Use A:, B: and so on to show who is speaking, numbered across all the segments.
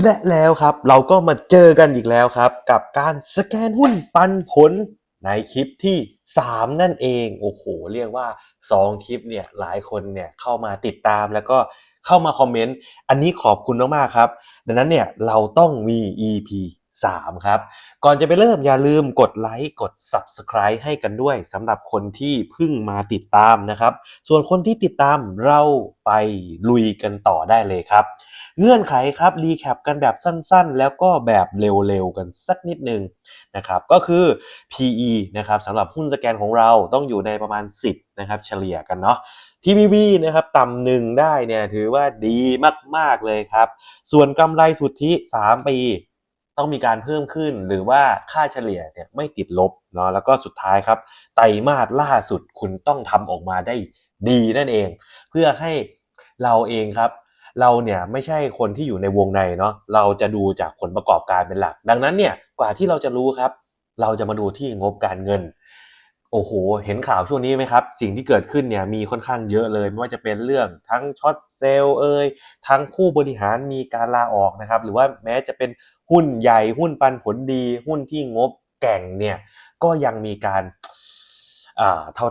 A: และแล้วครับเราก็มาเจอกันอีกแล้วครับ กับการสแกนหุ้นปันผลในคลิปที่ 3 นั่นเองโอ้โหเรียกว่า 2 คลิปเนี่ยหลายคนเนี่ยเข้ามาติดตามแล้วก็เข้ามาคอมเมนต์อันนี้ขอบคุณมากๆครับ ดังนั้นเนี่ยเราต้องมี EP 3 ครับ ก่อนจะไปเริ่มอย่าลืมกดไลค์กด Subscribe ให้กันด้วยสำหรับคนที่เพิ่งมาติดตามนะครับ ส่วนคนที่ติดตามเราไปลุยกันต่อได้เลยครับ เงื่อนไขครับรีแคปกันแบบสั้นๆ แล้วก็แบบเร็วๆ กันสักนิดนึงนะครับก็คือ PE นะครับสำหรับหุ้นสแกนของเราต้องอยู่ในประมาณ 10นะครับเฉลี่ยกันเนาะ PBV นะครับต่ำหนึ่งได้เนี่ยถือว่าดีมากๆเลยครับ ส่วนกำไรสุทธิ 3 ปีต้องมีการเพิ่มขึ้นหรือว่าค่าเฉลี่ยเนี่ยไม่ติดลบเนาะแล้วก็สุดท้ายครับ ไตรมาสล่าสุดคุณต้องทำออกมาได้ดีนั่นเอง เพื่อให้เราเองครับ เราเนี่ยไม่ใช่คนที่อยู่ในวงในเนาะเราจะดูจากผลประกอบการเป็นหลัก ดังนั้นเนี่ยกว่าที่เราจะรู้ครับ เราจะมาดูที่งบการเงินโอ้โห เห็นข่าวช่วงนี้ไหมครับ สิ่งที่เกิดขึ้นเนี่ยมีค่อนข้างเยอะเลย ไม่ว่าจะเป็นเรื่องทั้งช็อตเซลล์เอ่ยทั้งผู้บริหารมีการลาออกนะครับ หรือว่าแม้จะเป็นหุ้นใหญ่หุ้นปันผลดี หุ้นที่งบแก่งเนี่ยก็ยังมีการ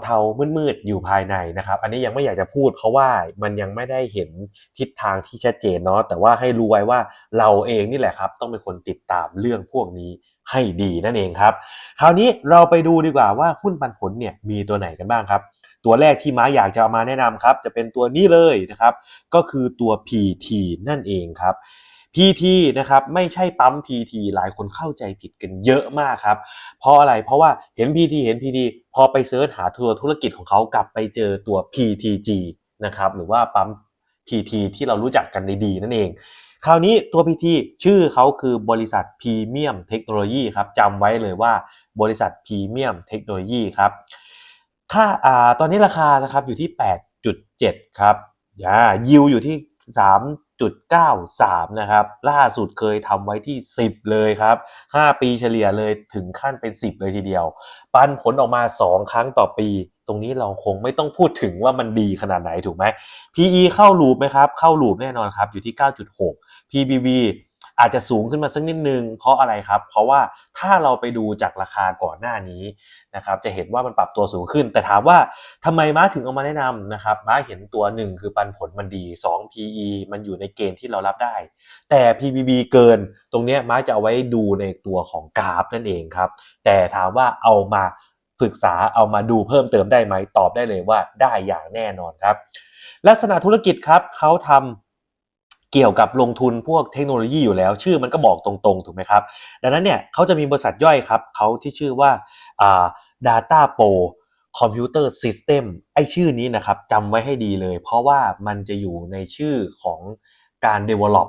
A: เทาๆมืดๆอยู่ภายในนะครับ อันนี้ยังไม่อยากจะพูด เพราะว่ามันยังไม่ได้เห็นทิศทางที่ชัดเจนเนาะแต่ว่าให้รู้ไว้ว่าเราเองนี่แหละครับ ต้องเป็นคนติดตามเรื่องพวกนี้ให้ดีนั่นเองครับ คราวนี้เราไปดูดีกว่าว่าหุ้นปันผลเนี่ยมีตัวไหนกันบ้างครับตัวแรกที่ม้าอยากจะเอามาแนะนำครับ จะเป็นตัวนี้เลยนะครับ ก็คือตัว PT นั่นเองครับ PT นะครับไม่ใช่ปั๊ม PT หลายคนเข้าใจผิดกันเยอะมากครับ เพราะอะไรเพราะว่าเห็น PT เห็น PT พอไปเสิร์ชหาตัวธุรกิจของเขากลับไปเจอตัว PTG นะครับหรือว่าปั๊ม PT ที่เรารู้จักกันในดีนั่นเอง คราวนี้ตัว PT ชื่อเขาคือบริษัทพรีเมียมเทคโนโลยีครับจำไว้เลยว่าบริษัทพรีเมียมเทคโนโลยีครับค่าอ่าตอนนี้ราคานะครับอยู่ที่ 8.7 ครับย่ายิวอยู่ที่ 3.93 นะครับ ล่าสุดเคยทำไว้ที่ 10 เลยครับ 5 ปีเฉลี่ยเลยถึงขั้นเป็น 10 เลยทีเดียว ปันผลออกมา 2 ครั้งต่อปี ตรงนี้เราคงไม่ต้องพูดถึงว่ามันดีขนาดไหนถูกไหม PE เข้าลูปไหมครับ เข้าลูปแน่นอนครับ อยู่ที่ 9.6 PBV อาจจะสูงขึ้นมาสักนิดนึง เพราะอะไรครับ เพราะว่าถ้าเราไปดูจากราคาก่อนหน้านี้นะครับจะเห็นว่ามันปรับตัวสูงขึ้น แต่ถามว่าทำไมม้าถึงเอามาแนะนำนะครับม้าเห็นตัวหนึ่งคือปันผลมันดี 2 PE มันอยู่ในเกณฑ์ที่เรารับได้ แต่ PBV เกินตรงนี้ม้าจะเอาไว้ดูในตัวของกราฟนั่นเองครับแต่ถามว่าเอามาศึกษาเอามาดูเพิ่มเติมได้ไหมตอบได้เลยว่าได้อย่างแน่นอนครับลักษณะธุรกิจครับเขาทำ เกี่ยวกับลงทุนพวกเทคโนโลยีอยู่แล้ว ชื่อมันก็บอกตรงๆ ถูกไหมครับ ดังนั้นเนี่ยเขาจะมีบริษัทย่อยครับเขาที่ชื่อว่าอ่า Data Pro Computer System ไอชื่อนี้นะครับจำไว้ให้ดีเลย เพราะว่ามันจะอยู่ในชื่อของการ develop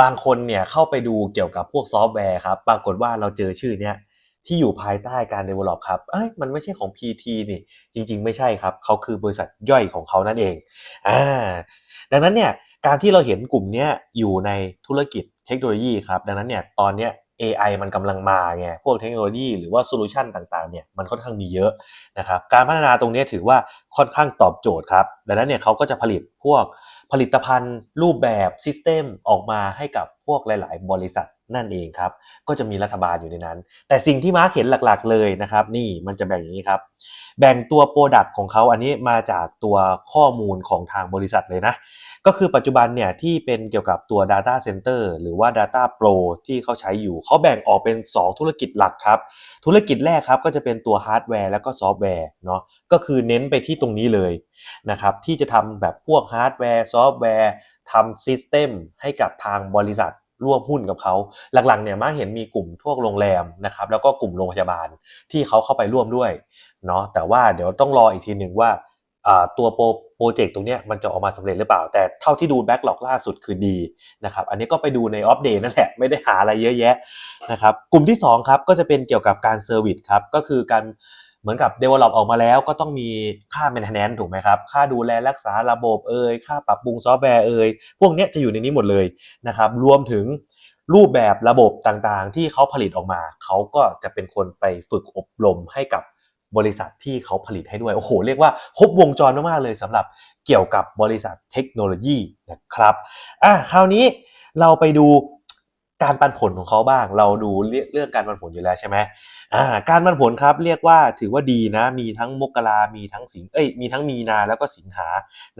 A: บางคนเนี่ยเข้าไปดูเกี่ยวกับพวกซอฟต์แวร์ครับ ปรากฏว่าเราเจอชื่อเนี้ยที่อยู่ภายใต้การ develop ครับ เอ้ย มันไม่ใช่ของ PT นี่ จริง ๆ ไม่ใช่ครับ เขาคือบริษัทย่อยของเขานั่นเอง อ่า ดังนั้นเนี่ย การที่เราเห็นกลุ่มเนี้ยอยู่ในธุรกิจเทคโนโลยีครับดังนั้นเนี่ยตอนเนี้ย AI มันกำลังมาไงพวกเทคโนโลยีหรือว่าโซลูชันต่างๆเนี่ยมันค่อนข้างมีเยอะนะครับการพัฒนาตรงนี้ถือว่าค่อนข้างตอบโจทย์ครับดังนั้นเนี่ยเขาก็จะผลิตพวกผลิตภัณฑ์รูปแบบซิสเต็มออกมาให้กับพวกหลาย ๆ บริษัทนั่นเองครับ ก็จะมีรัฐบาลอยู่ในนั้น แต่สิ่งที่มาร์คเห็นหลักๆ เลยนะครับ นี่มันจะแบ่งอย่างนี้ครับ แบ่งตัวโปรดักต์ของเขาอันนี้มาจากตัวข้อมูลของทางบริษัทเลยนะ ก็คือปัจจุบันเนี่ยที่เป็นเกี่ยวกับตัว Data Center หรือว่า Data Pro ที่เขาใช้อยู่เขาแบ่งออกเป็น 2 ธุรกิจหลักครับ ธุรกิจแรกครับก็จะเป็นตัวฮาร์ดแวร์แล้วก็ซอฟต์แวร์เนาะก็คือเน้นไปที่ตรงนี้เลยนะครับที่จะทำแบบพวกฮาร์ดแวร์ซอฟต์แวร์ทำซิสเต็มให้กับทางบริษัทร่วมหุ้นกับเขา หลักๆเนี่ยมาเห็นมีกลุ่มพวกโรงแรมนะครับแล้วก็กลุ่มโรงพยาบาลที่เขาเข้าไปร่วมด้วยเนาะแต่ว่าเดี๋ยวต้องรออีกทีหนึ่งว่าอ่าตัวโปร โปรเจกต์ตรงนี้มันจะออกมาสำเร็จหรือเปล่า แต่เท่าที่ดูแบ็กหลอกล่าสุดคือดีนะครับ อันนี้ก็ไปดูในอัปเดตนั่นแหละ ไม่ได้หาอะไรเยอะแยะนะครับ กลุ่มที่ 2 ครับ ก็จะเป็นเกี่ยวกับการเซอร์วิสครับ ก็คือการเหมือนกับ develop ออกมาแล้วก็ต้องมีค่า maintenance ถูกไหมครับ ค่าดูแลรักษาระบบเอ่ย ค่าปรับปรุงซอฟต์แวร์เอ่ย พวกนี้จะอยู่ในนี้หมดเลยนะครับ รวมถึงรูปแบบระบบต่างๆ ที่เขาผลิตออกมา เขาก็จะเป็นคนไปฝึกอบรมให้กับ บริษัทที่เขาผลิตให้ด้วย โอ้โห เรียกว่าครบวงจรมากๆเลยสำหรับเกี่ยวกับบริษัทเทคโนโลยีนะครับอะคราวนี้เราไปดูการปันผลของเขาบ้าง เราดูเรื่องการปันผลอยู่แล้วใช่ไหมอ่าการปันผลครับเรียกว่าถือว่าดีนะ มีทั้งมกรามีทั้งสิงเอ้ยมีทั้งมีนาแล้วก็สิงหา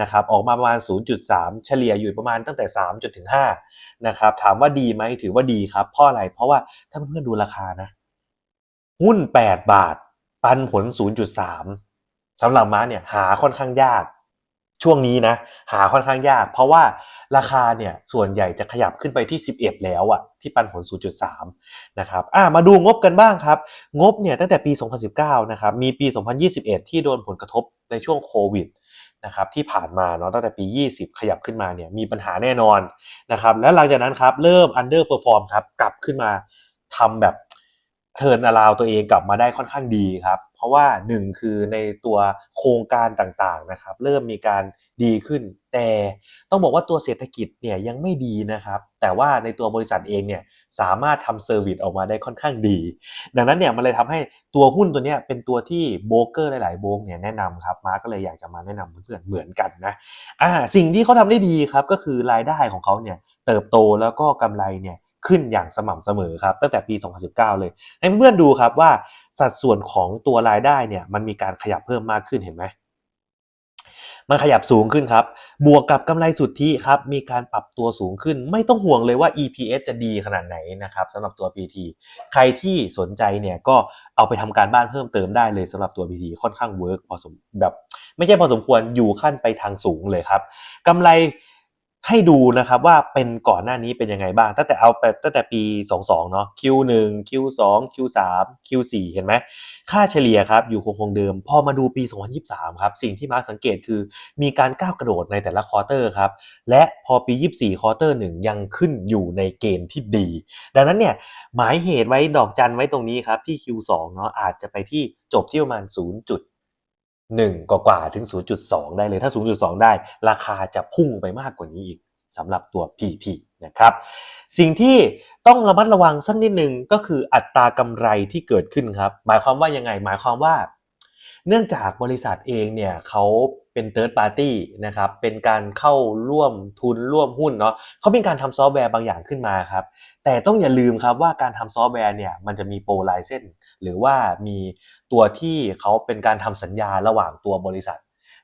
A: นะครับออกมาประมาณ 0.3 เฉลี่ยอยู่ประมาณตั้งแต่ 3 จนถึง5นะครับถามว่าดีไหมถือว่าดีครับเพราะอะไรเพราะว่าถ้าเพื่อนๆดูราคานะ หุ้น 8 บาท ปันผล 0.3สำหรับม้าเนี่ยหาค่อนข้างยาก ช่วงนี้นะ หาค่อนข้างยาก เพราะว่าราคาเนี่ยส่วนใหญ่จะขยับขึ้นไปที่ 11 แล้วอะที่ปันผล 0.3 นะครับอ่ามาดูงบกันบ้างครับ งบเนี่ยตั้งแต่ปี 2019 นะครับ มีปี 2021 ที่โดนผลกระทบในช่วงโควิดนะครับที่ผ่านมาเนาะตั้งแต่ปี 20 ขยับขึ้นมาเนี่ยมีปัญหาแน่นอนนะครับแล้วหลังจากนั้นครับเริ่ม underperform ครับกลับขึ้นมาทำแบบ เทิร์นอราวตัวเองกลับมาได้ค่อนข้างดีครับ เพราะว่าหนึ่งคือในตัวโครงการต่างๆนะครับ เริ่มมีการดีขึ้น แต่ต้องบอกว่าตัวเศรษฐกิจเนี่ยยังไม่ดีนะครับ แต่ว่าในตัวบริษัทเองเนี่ยสามารถทำเซอร์วิสออกมาได้ค่อนข้างดี ดังนั้นเนี่ยมันเลยทำให้ตัวหุ้นตัวเนี้ยเป็นตัวที่โบรกเกอร์หลายๆโบรกเนี่ยแนะนำครับมาก็เลยอยากจะมาแนะนำเพื่อนๆเหมือนกันนะอ่าสิ่งที่เขาทำได้ดีครับก็คือรายได้ของเขาเนี่ยเติบโตแล้วก็กำไรเนี่ย ขึ้นอย่างสม่ำเสมอครับตั้งแต่ปี 2019 เลยให้เพื่อนดูครับว่าสัดส่วนของตัวรายได้เนี่ยมันมีการขยับเพิ่มมากขึ้นเห็นไหมมันขยับสูงขึ้นครับ บวกกับกำไรสุทธิครับ มีการปรับตัวสูงขึ้น ไม่ต้องห่วงเลยว่า EPS จะดีขนาดไหนนะครับสำหรับตัว PT ใครที่สนใจเนี่ยก็เอาไปทำการบ้านเพิ่มเติมได้เลยสำหรับตัว PT ค่อนข้างเวิร์กพอสมแบบ ไม่ใช่พอสมควรอยู่ขั้นไปทางสูงเลยครับกำไร ให้ดูนะครับว่าเป็นก่อนหน้านี้เป็นยังไงบ้าง ตั้งแต่เอาไปตั้งแต่ปี 22 เนาะ Q1 Q2 Q3 Q4 เห็นไหม ค่าเฉลี่ยครับอยู่คงคงเดิม พอมาดูปี 2023 ครับ สิ่งที่มาสังเกตคือมีการก้าวกระโดดในแต่ละควอเตอร์ครับ และพอปี 24 ควอเตอร์หนึ่งยังขึ้นอยู่ในเกณฑ์ที่ดี ดังนั้นเนี่ยหมายเหตุไว้ดอกจันไว้ตรงนี้ครับที่ Q2 เนาะอาจจะไปที่จบที่ประมาณ 0. 1 กว่ากว่าถึง 0.2 ได้เลย ถ้า 0.2 ได้ ราคาจะพุ่งไปมากกว่านี้อีกสำหรับตัว PP นะครับ สิ่งที่ต้องระมัดระวังสักนิดหนึ่งก็คืออัตรากำไรที่เกิดขึ้นครับ หมายความว่ายังไง หมายความว่า เนื่องจากบริษัทเองเนี่ยเขา เป็น third party นะครับเป็นการเข้าร่วมทุนร่วมหุ้นเนาะเขาเป็นการทำซอฟต์แวร์บางอย่างขึ้นมาครับแต่ต้องอย่าลืมครับว่าการทำซอฟต์แวร์เนี่ยมันจะมีโปรไลเซนหรือว่ามีตัวที่เขาเป็นการทำสัญญาระหว่างตัวบริษัท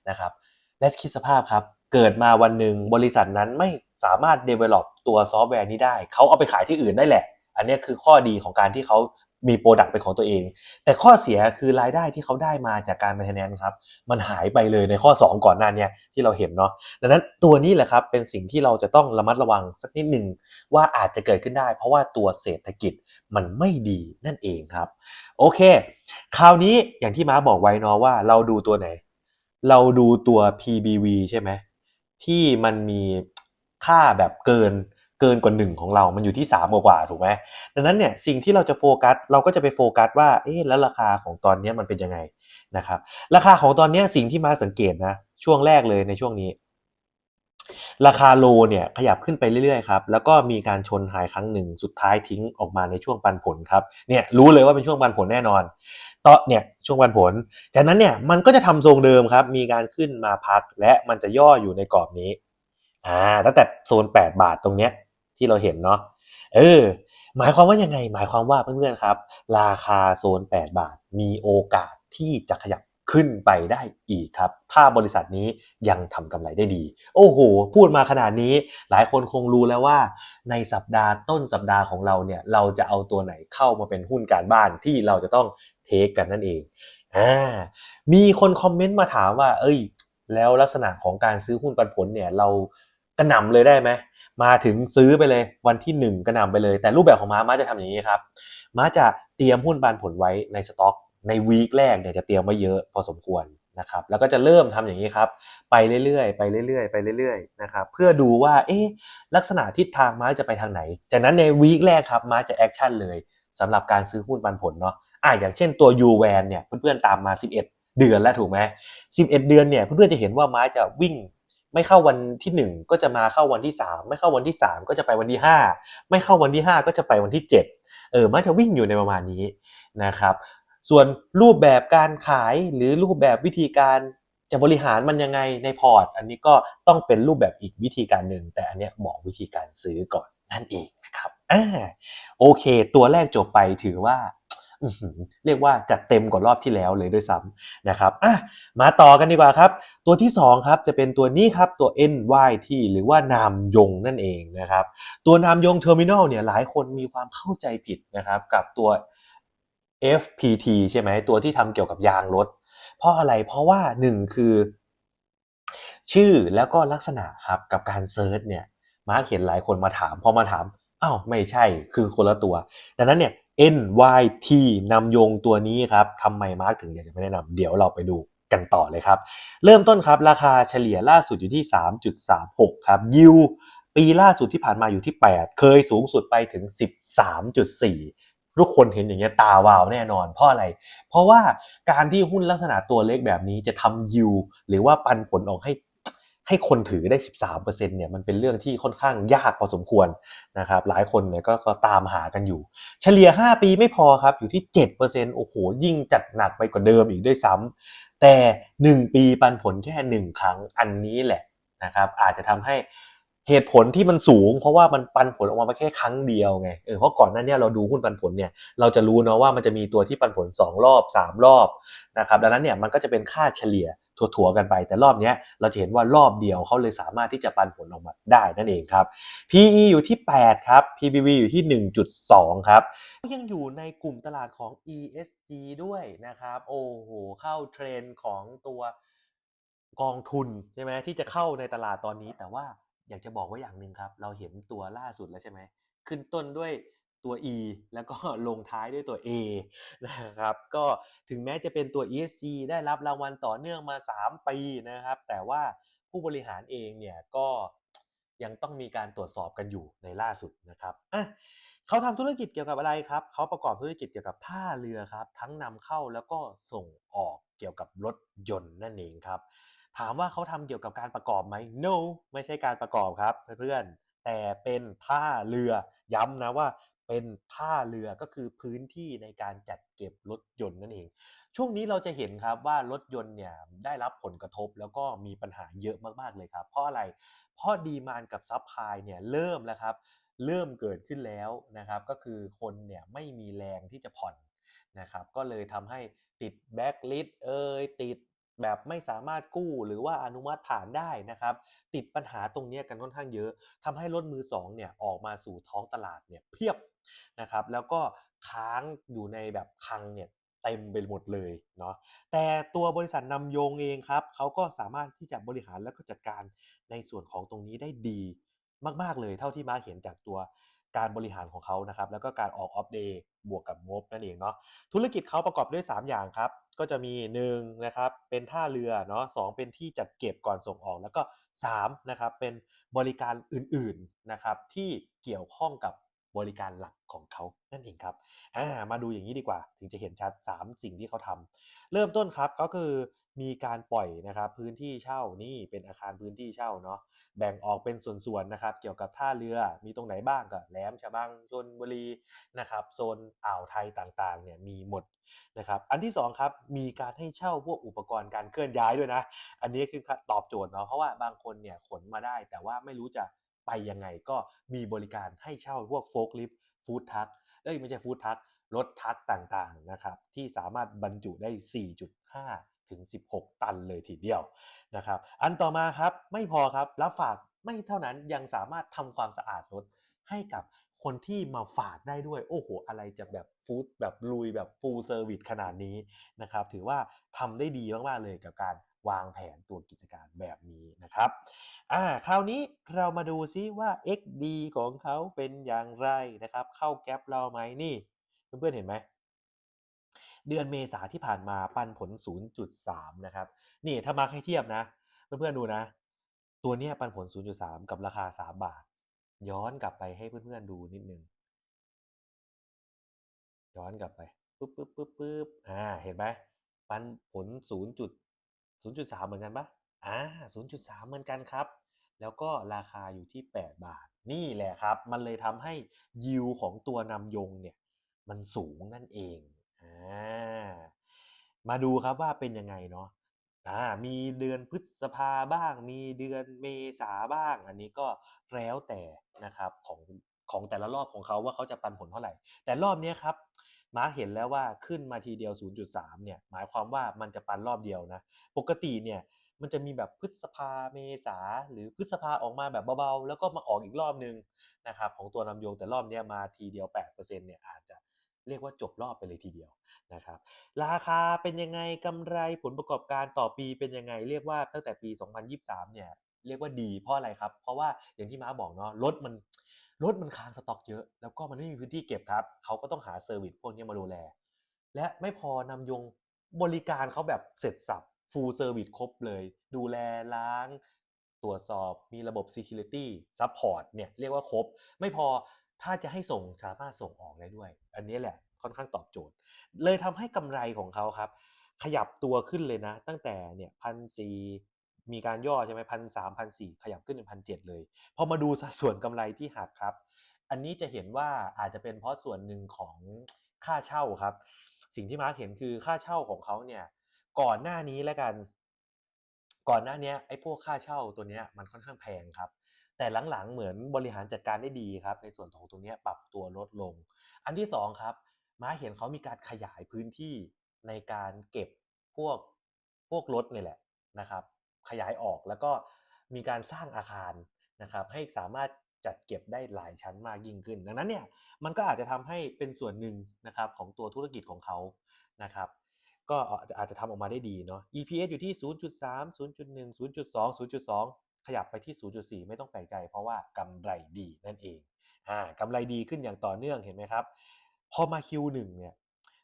A: นะครับและคิดสภาพครับเกิดมาวันหนึ่งบริษัทนั้นไม่สามารถ develop ตัวซอฟต์แวร์นี้ได้ เขาเอาไปขายที่อื่นได้แหละ อันนี้คือข้อดีของการที่เขา มีโปรดักต์เป็นของตัวเอง แต่ข้อเสียคือรายได้ที่เขาได้มาจากการ maintenance ครับ มันหายไปเลยในข้อ 2 ก่อนหน้านี้ที่เราเห็นเนาะดังนั้นตัวนี้แหละครับเป็นสิ่งที่เราจะต้องระมัดระวังสักนิดหนึ่งว่าอาจจะเกิดขึ้นได้ เพราะว่าตัวเศรษฐกิจมันไม่ดีนั่นเองครับ โอเค คราวนี้อย่างที่ม้าบอกไว้เนาะว่าเราดูตัวไหน เราดูตัว PBV ใช่ไหมที่มันมีค่าแบบเกิน เกินกว่าหนึ่งของเรา มันอยู่ที่3กว่าถูกไหมดังนั้นเนี่ยสิ่งที่เราจะโฟกัสเราก็จะไปโฟกัสว่า เอ๊ะแล้วราคาของตอนนี้มันเป็นยังไงนะครับ ราคาของตอนนี้สิ่งที่มาสังเกตนะ ช่วงแรกเลยในช่วงนี้ ราคาโลเนี่ยขยับขึ้นไปเรื่อยๆครับ แล้วก็มีการชนหายครั้งหนึ่ง สุดท้ายทิ้งออกมาในช่วงปันผลครับ เนี่ยรู้เลยว่าเป็นช่วงปันผลแน่นอนต่อเนี่ยช่วงปันผล จากนั้นเนี่ยมันก็จะทำทรงเดิมครับ มีการขึ้นมาพักและมันจะย่ออยู่ในกรอบนี้อ่าตั้งแต่โซน 8 บาทตรงเนี้ย ที่เราเห็นเนาะเออ หมายความว่ายังไง หมายความว่าเพื่อนๆครับ ราคาโซน 8 บาท มีโอกาสที่จะขยับขึ้นไปได้อีกครับ ถ้าบริษัทนี้ยังทำกำไรได้ดี โอ้โห พูดมาขนาดนี้ หลายคนคงรู้แล้วว่า ในสัปดาห์ต้นสัปดาห์ของเราเนี่ย เราจะเอาตัวไหนเข้ามาเป็นหุ้นการบ้านที่เราจะต้องเทคกันนั่นเองอ่ามีคนคอมเมนต์มาถามว่า เอ้ย แล้วลักษณะของการซื้อหุ้นปันผลเนี่ย เรากระหน่ำเลยได้ไหม มาถึงซื้อไปเลยวันที่ 1 กระหน่ำไปเลย แต่รูปแบบของม้าม้าจะทำอย่างนี้ครับม้าจะเตรียมหุ้นปันผลไว้ในสต็อก ในวีคแรกเนี่ยจะเตรียมไว้เยอะพอสมควรนะครับแล้วก็จะเริ่มทำอย่างนี้ครับ ไปเรื่อยๆ ไปเรื่อยๆ ไปเรื่อยๆนะครับเพื่อดูว่าเอ๊ะลักษณะทิศทางม้าจะไปทางไหน จากนั้นในวีคแรกครับม้าจะแอคชั่นเลยสำหรับการซื้อหุ้นปันผลเนาะอ่าอย่างเช่นตัว u v a n เนี่ยเพื่อนๆตามมา 11 เดือนแล้วถูกไหม11 เดือนเนี่ยเพื่อนๆจะเห็นว่าม้าจะวิ่ง ไม่เข้าวันที่ 1 ก็จะมาเข้าวันที่ 3 ไม่เข้าวันที่ 3 ก็จะไปวันที่ 5 ไม่เข้าวันที่ 5 ก็จะไปวันที่ 7 เออม้าจะวิ่งอยู่ในประมาณนี้นะครับส่วนรูปแบบการขายหรือรูปแบบวิธีการจะบริหารมันยังไงในพอร์ต อันนี้ก็ต้องเป็นรูปแบบอีกวิธีการหนึ่งแต่อันเนี้ยบอกวิธีการซื้อก่อนนั่นเองนะครับอ่าโอเค ตัวแรกจบไปถือว่า เรียกว่าจัดเต็มกว่ารอบที่แล้วเลยด้วยซ้ำนะครับอะมาต่อกันดีกว่าครับ ตัวที่สองครับจะเป็นตัวนี้ครับตัว NYT หรือว่านามยงนั่นเองนะครับตัวนามยงเทอร์มินอลเนี่ยหลายคนมีความเข้าใจผิดนะครับกับตัว FPT ใช่ไหมตัวที่ทำเกี่ยวกับยางรถ เพราะอะไรเพราะว่าหนึ่งคือ ชื่อแล้วก็ลักษณะครับกับการเซิร์ชเนี่ยมาร์คเห็นหลายคนมาถามพอมาถามอ้าวไม่ใช่คือคนละตัว ดังนั้นเนี่ย NYT นำโยงตัวนี้ครับทำไมมาร์คถึงอยากจะไม่แนะนำเดี๋ยวเราไปดูกันต่อเลยครับ เริ่มต้นครับราคาเฉลี่ยล่าสุดอยู่ที่ 3.36 ครับยิวปีล่าสุดที่ผ่านมาอยู่ที่ 8 เคยสูงสุดไปถึง 13.4 ทุกคนเห็นอย่างเงี้ยตาวาวแน่นอน เพราะอะไร เพราะว่าการที่หุ้นลักษณะตัวเล็กแบบนี้จะทำยิวหรือว่าปันผลออกให้ ให้คนถือได้ 13%เนี่ยมันเป็นเรื่องที่ค่อนข้างยากพอสมควรนะครับหลายคนเนี่ยก็ก็ตามหากันอยู่ เฉลี่ย 5 ปีไม่พอครับอยู่ที่ 7%โอ้โห ยิ่งจัดหนักไปกว่าเดิมอีกด้วยซ้ำแต่ 1 ปีปันผลแค่ 1 ครั้งอันนี้แหละนะครับอาจจะทำให้เหตุผลที่มันสูง เพราะว่ามันปันผลออกมาแค่ครั้งเดียวไงเออเพราะก่อนหน้านี้เราดูหุ้นปันผลเนี่ยเราจะรู้เนาะว่ามันจะมีตัวที่ปันผล 2 รอบ 3 รอบนะครับดังนั้นเนี่ยมันก็จะเป็นค่าเฉลี่ย ถั่วๆกันไป แต่รอบนี้เราจะเห็นว่ารอบเดียวเขาเลยสามารถที่จะปันผลออกมาได้นั่นเองครับ PE อยู่ที่ 8 ครับ PBV อยู่ที่ 1.2 ครับ ยังอยู่ในกลุ่มตลาดของ ESG ด้วยนะครับ โอ้โห เข้าเทรนด์ของตัวกองทุนใช่ไหมที่จะเข้าในตลาดตอนนี้ แต่ว่าอยากจะบอกไว่าอย่างหนึ่งครับ เราเห็นตัวล่าสุดแล้วใช่ไหมขึ้นต้นด้วย ตัว E แล้วก็ลงท้ายด้วยตัว A นะครับ ก็ถึงแม้จะเป็นตัว ESG ได้รับรางวัลต่อเนื่องมา 3 ปีนะครับ แต่ว่าผู้บริหารเองเนี่ยก็ยังต้องมีการตรวจสอบกันอยู่ในล่าสุดนะครับอะเขาทำธุรกิจเกี่ยวกับอะไรครับ เขาประกอบธุรกิจเกี่ยวกับท่าเรือครับ ทั้งนำเข้าแล้วก็ส่งออกเกี่ยวกับรถยนต์นั่นเองครับ ถามว่าเขาทำเกี่ยวกับการประกอบไหม no ไม่ใช่การประกอบครับเพื่อนๆแต่เป็นท่าเรือย้ำนะว่า เป็นท่าเรือก็คือพื้นที่ในการจัดเก็บรถยนต์นั่นเอง ช่วงนี้เราจะเห็นครับว่ารถยนต์เนี่ยได้รับผลกระทบแล้วก็มีปัญหาเยอะมากๆเลยครับ เพราะอะไร เพราะดีมานกับซัพพลายเนี่ยเริ่มแล้วครับ เริ่มเกิดขึ้นแล้วนะครับ ก็คือคนเนี่ยไม่มีแรงที่จะผ่อนนะครับ ก็เลยทำให้ติดแบ็กลิสเอ่ยติดแบบไม่สามารถกู้หรือว่าอนุมัติผ่านได้นะครับ ติดปัญหาตรงนี้กันค่อนข้างเยอะทำให้รถมือสองเนี่ยออกมาสู่ท้องตลาดเนี่ยเพียบ นะครับแล้วก็ค้างอยู่ในแบบคลังเนี่ยเต็มไปหมดเลยเนาะแต่ตัวบริษัทนำโยงเองครับเขาก็สามารถที่จะบริหารแล้วก็จัดการในส่วนของตรงนี้ได้ดีมากๆเลยเท่าที่มาเห็นจากตัวการบริหารของเขานะครับแล้วก็การออกออฟเดย์บวกกับงบนั่นเองเนาะธุรกิจเขาประกอบด้วย 3 อย่างครับ ก็จะมี1นะครับเป็นท่าเรือเนาะสเป็นที่จัดเก็บก่อนส่งออก แล้วก็3นะครับเป็นบริการอื่นๆนะครับที่เกี่ยวข้องกับ บริการหลักของเขานั่นเองครับอ่ามาดูอย่างนี้ดีกว่า ถึงจะเห็นชัด 3 สิ่งที่เขาทำเริ่มต้นครับก็คือมีการปล่อยนะครับพื้นที่เช่านี่เป็นอาคารพื้นที่เช่าเนาะแบ่งออกเป็นส่วนๆนะครับ เกี่ยวกับท่าเรือมีตรงไหนบ้างก็แหลมฉบังชนบุรีนะครับโซนอ่าวไทยต่างๆเนี่ยมีหมดนะครับอันที่2ครับมีการให้เช่าพวกอุปกรณ์การเคลื่อนย้ายด้วยนะ อันนี้คือตอบโจทย์เนาะเพราะว่าบางคนเนี่ยขนมาได้ แต่ว่าไม่รู้จะ ไปยังไงก็มีบริการให้เช่าพวกโฟล์คลิฟต์ฟู้ดทักเอ้ยไม่ใช่ฟู้ดทักรถทักต่างๆนะครับที่สามารถบรรจุได้ 4.5 ถึง 16 ตันเลยทีเดียวนะครับอันต่อมาครับไม่พอครับรับฝากไม่เท่านั้นยังสามารถทำความสะอาดรถให้กับคนที่มาฝากได้ด้วย โอ้โห อะไรจะแบบฟู้ดแบบลุยแบบฟูลเซอร์วิสขนาดนี้นะครับ ถือว่าทำได้ดีมาก ๆ เลยกับการ วางแผนตัวกิจการแบบนี้นะครับอ่าคราวนี้เรามาดูซิว่า XD ของเขาเป็นอย่างไรนะครับ เข้าแก๊ปเราไหมนี่เพื่อนๆเห็นไหมเดือนเมษาที่ผ่านมาปันผล 0.3 นะครับ นี่ถ้ามาให้เทียบนะ เพื่อนๆดูนะ ตัวเนี้ยปันผล 0.3 กับราคา 3 บาท ย้อนกลับไปให้เพื่อนๆดูนิดนึง ย้อนกลับไป ปึ๊บปึ๊บปึ๊บปึ๊บอ่า เห็นไหมปันผล 0. 0.3 เหมือนกันปะอ่า0.3 เหมือนกันครับ แล้วก็ราคาอยู่ที่ 8 บาท นี่แหละครับ มันเลยทำให้ยิวของตัวนำยงเนี่ย มันสูงนั่นเองอ่ามาดูครับว่าเป็นยังไงเนาะอ่ามีเดือนพฤษภาบ้าง มีเดือนเมษาบ้าง อันนี้ก็แล้วแต่นะครับของของแต่ละรอบของเขาว่าเขาจะปันผลเท่าไหร่ แต่รอบนี้ครับ มาร์คเห็นแล้วว่าขึ้นมาทีเดียว 0.3 เนี่ย หมายความว่ามันจะปันรอบเดียวนะ ปกติเนี่ยมันจะมีแบบพฤษภาเมษาหรือพฤษภาออกมาแบบเบาๆ แล้วก็มาออกอีกรอบนึงนะครับของตัวนำโยงแต่รอบเนี้ยมาทีเดียว 8%เนี่ยอาจจะเรียกว่าจบรอบไปเลยทีเดียวนะครับ ราคาเป็นยังไงกำไรผลประกอบการต่อปีเป็นยังไง เรียกว่าตั้งแต่ปี 2023 เนี่ยเรียกว่าดีเพราะอะไรครับ เพราะว่าอย่างที่ม้าบอกเนาะรถมัน รถมันค้างสต็อกเยอะ แล้วก็มันไม่มีพื้นที่เก็บครับ เขาก็ต้องหาเซอร์วิสพวกนี้มาดูแล และไม่พอนำยงบริการเขาแบบเสร็จสับ full service ครบเลย ดูแลล้าง ตรวจสอบมีระบบ security support เนี่ยเรียกว่าครบ ไม่พอถ้าจะให้ส่งสามารถส่งออกได้ด้วย อันนี้แหละค่อนข้างตอบโจทย์ เลยทำให้กำไรของเขาครับ ขยับตัวขึ้นเลยนะ ตั้งแต่เนี่ยพันสี มีการย่อใช่ไหมพันสามพันสี่ขยับขึ้นเป็นพันเจ็ดเลย พอมาดูสัดส่วนกำไรที่หักครับ อันนี้จะเห็นว่าอาจจะเป็นเพราะส่วนหนึ่งของค่าเช่าครับ สิ่งที่มาร์คเห็นคือค่าเช่าของเขาเนี่ยก่อนหน้านี้แล้วกัน ก่อนหน้านี้ไอ้พวกค่าเช่าตัวเนี้ยมันค่อนข้างแพงครับ แต่หลังๆเหมือนบริหารจัดการได้ดีครับ ในส่วนของตรงเนี้ยปรับตัวลดลง อันที่สองครับมาเห็นเขามีการขยายพื้นที่ในการเก็บพวกพวกรถนี่แหละนะครับ ขยายออกแล้วก็มีการสร้างอาคารนะครับให้สามารถจัดเก็บได้หลายชั้นมากยิ่งขึ้น ดังนั้นเนี่ยมันก็อาจจะทำให้เป็นส่วนหนึ่งนะครับของตัวธุรกิจของเขานะครับก็อาจจะอาจจะทำออกมาได้ดีเนาะ EPS อยู่ที่ 0.3 0.1 0.2 0.2 ขยับไปที่ 0.4 ไม่ต้องแปลกใจเพราะว่ากำไรดีนั่นเองอ่ากำไรดีขึ้นอย่างต่อเนื่องเห็นไหมครับ พอมา Q1 เนี่ย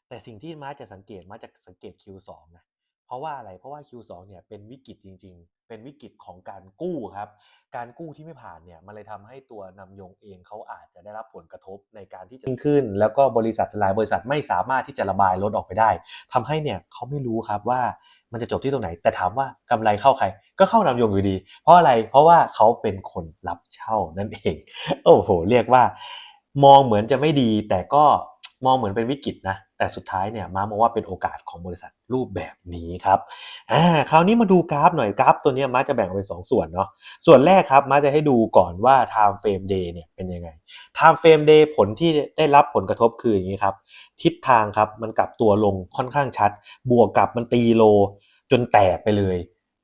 A: แต่สิ่งที่มาจะสังเกตมาจะสังเกต Q2 นะ ราะว่าอะไรเพราะว่า Q2 เนี่ยเป็นวิกฤตจริง ๆ เป็นวิกฤตของการกู้ครับ การกู้ที่ไม่ผ่านเนี่ยมันเลยทำให้ตัวนำยงเองเขาอาจจะได้รับผลกระทบในการที่จะขึ้น แล้วก็บริษัทหลายบริษัทไม่สามารถที่จะระบายรถออกไปได้ทำให้เนี่ยเขาไม่รู้ครับว่ามันจะจบที่ตรงไหน แต่ถามว่ากำไรเข้าใคร ก็เข้านำยงอยู่ดี เพราะอะไรเพราะว่าเขาเป็นคนรับเช่านั่นเอง โอ้โห เรียกว่ามองเหมือนจะไม่ดีแต่ก็ มองเหมือนเป็นวิกฤตนะ แต่สุดท้ายเนี่ยมามองว่าเป็นโอกาสของบริษัทรูปแบบนี้ครับอ่าคราวนี้มาดูกราฟหน่อยกราฟตัวนี้มาจะแบ่งเป็น 2 ส่วนเนาะส่วนแรกครับมาจะให้ดูก่อนว่า time frame day เนี่ยเป็นยังไง time frame day ผลที่ได้รับผลกระทบคืออย่างนี้ครับ ทิศทางครับมันกลับตัวลงค่อนข้างชัด บวกกับมันตีโล จนแตกไปเลย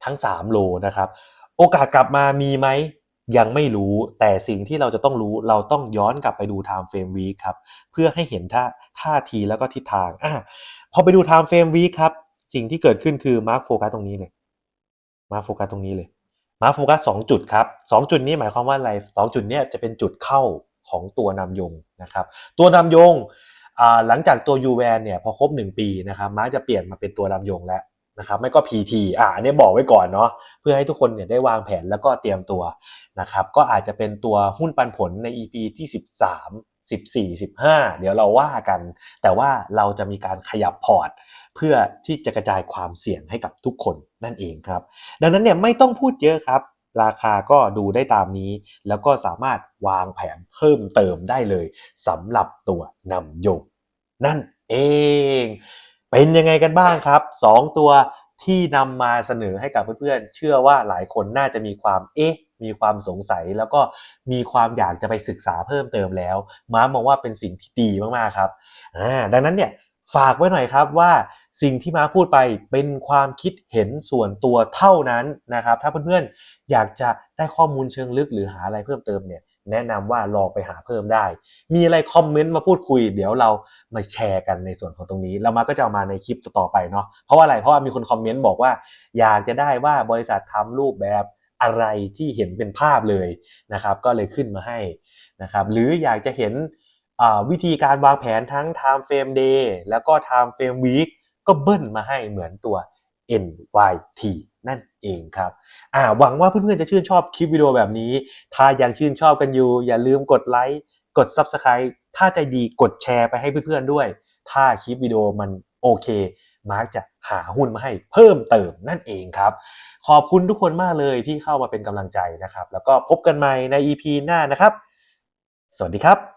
A: ทั้ง 3 โลนะครับ โอกาสกลับมามีไหม ยังไม่รู้แต่สิ่งที่เราจะต้องรู้เราต้องย้อนกลับไปดู time frame week ครับเพื่อให้เห็นท่าท่าทีแล้วก็ทิศทางอะพอไปดู time frame week ครับสิ่งที่เกิดขึ้นคือ mark โฟกัสตรงนี้เลยมาโฟกัสตรงนี้เลยมาโฟกัส2จุดครับ2จุดนี้หมายความว่าอะไร2จุดนี้จะเป็นจุดเข้าของตัวนำยงนะครับ ตัวนำยงหลังจากตัว u v a n เนี่ยพอครบ 1 ปีนะครับม้าจะเปลี่ยนมาเป็นตัวนำยงแล้ว นะครับไม่ก็ PT อ่าอันนี้บอกไว้ก่อนเนาะเพื่อให้ทุกคนเนี่ยได้วางแผนแล้วก็เตรียมตัวนะครับก็อาจจะเป็นตัวหุ้นปันผลใน EP ที่ 13 14 15 เดี๋ยวเราว่ากัน แต่ว่าเราจะมีการขยับพอร์ต เพื่อที่จะกระจายความเสี่ยงให้กับทุกคนนั่นเองครับ ดังนั้นเนี่ยไม่ต้องพูดเยอะครับ ราคาก็ดูได้ตามนี้ แล้วก็สามารถวางแผนเพิ่มเติมได้เลยสำหรับตัวนำโยงนั่นเอง เป็นยังไงกันบ้างครับ 2 ตัวที่นำมาเสนอให้กับเพื่อนๆ เชื่อว่าหลายคนน่าจะมีความเอ๊ะ มีความสงสัยแล้วก็มีความอยากจะไปศึกษาเพิ่มเติมแล้ว ม้ามองว่าเป็นสิ่งที่ดีมากๆครับดังนั้นเนี่ยฝากไว้หน่อยครับว่าสิ่งที่มาพูดไปเป็นความคิดเห็นส่วนตัวเท่านั้นนะครับ ถ้าเพื่อนๆอยากจะได้ข้อมูลเชิงลึกหรือหาอะไรเพิ่มเติมเนี่ย แนะนำว่าลองไปหาเพิ่มได้ มีอะไรคอมเมนต์มาพูดคุย เดี๋ยวเรามาแชร์กันในส่วนของตรงนี้ เรามาก็จะเอามาในคลิปต่อไปเนาะเพราะว่าอะไรเพราะว่ามีคนคอมเมนต์บอกว่า อยากจะได้ว่าบริษัททำรูปแบบอะไรที่เห็นเป็นภาพเลยนะครับ ก็เลยขึ้นมาให้นะครับ หรืออยากจะเห็นวิธีการวางแผนทั้ง time frame day แล้วก็ time frame week ก็เบิ้ลมาให้เหมือนตัว NYT นั่นเองครับอ่าหวังว่าเพื่อนๆจะชื่นชอบคลิปวิดีโอแบบนี้ ถ้ายังชื่นชอบกันอยู่ อย่าลืมกดไลค์กด Subscribe ถ้าใจดีกดแชร์ไปให้เพื่อนๆด้วย ถ้าคลิปวิดีโอมันโอเคมาร์กจะหาหุ้นมาให้เพิ่มเติมนั่นเองครับ ขอบคุณทุกคนมากเลยที่เข้ามาเป็นกำลังใจนะครับ แล้วก็พบกันใหม่ใน EP หน้านะครับ สวัสดีครับ